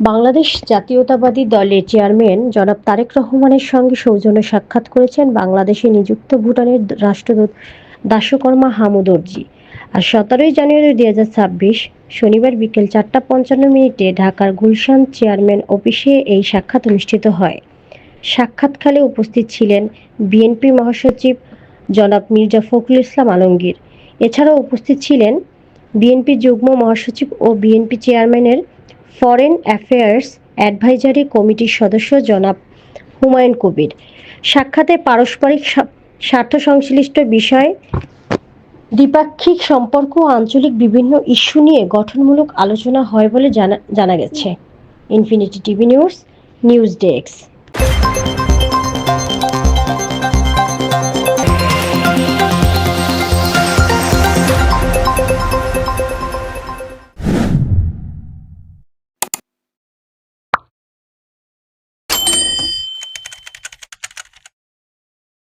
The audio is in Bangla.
বাংলাদেশ জাতীয়তাবাদী দলের চেয়ারম্যান জনাব তারেক রহমানের সঙ্গে সৌজন্য সাক্ষাৎ করেছেন বাংলাদেশে নিযুক্ত ভুটানের রাষ্ট্রদূত দাসকর্মা হামুদর্জি আর সতেরোই জানুয়ারি দুই হাজার ছাব্বিশ শনিবার বিকেল চারটা পঞ্চান্ন মিনিটে ঢাকার গুলশান চেয়ারম্যান অফিসে এই সাক্ষাৎ অনুষ্ঠিত হয়। সাক্ষাৎকালে উপস্থিত ছিলেন বিএনপি মহাসচিব জনাব মির্জা ফখরুল ইসলাম আলমগীর। এছাড়াও উপস্থিত ছিলেন বিএনপি যুগ্ম মহাসচিব ও বিএনপি চেয়ারম্যানের ফরেন অ্যাফেয়ার্স অ্যাডভাইজারি কমিটির সদস্য জনাব হুমায়ুন কবির। সাক্ষাতে পারস্পরিক স্বা- স্বার্থ সংশ্লিষ্ট বিষয়, দ্বিপাক্ষিক সম্পর্ক ও আঞ্চলিক বিভিন্ন ইস্যু নিয়ে গঠনমূলক আলোচনা হয় বলে জানা জানা গেছে। Infinity TV news news desk.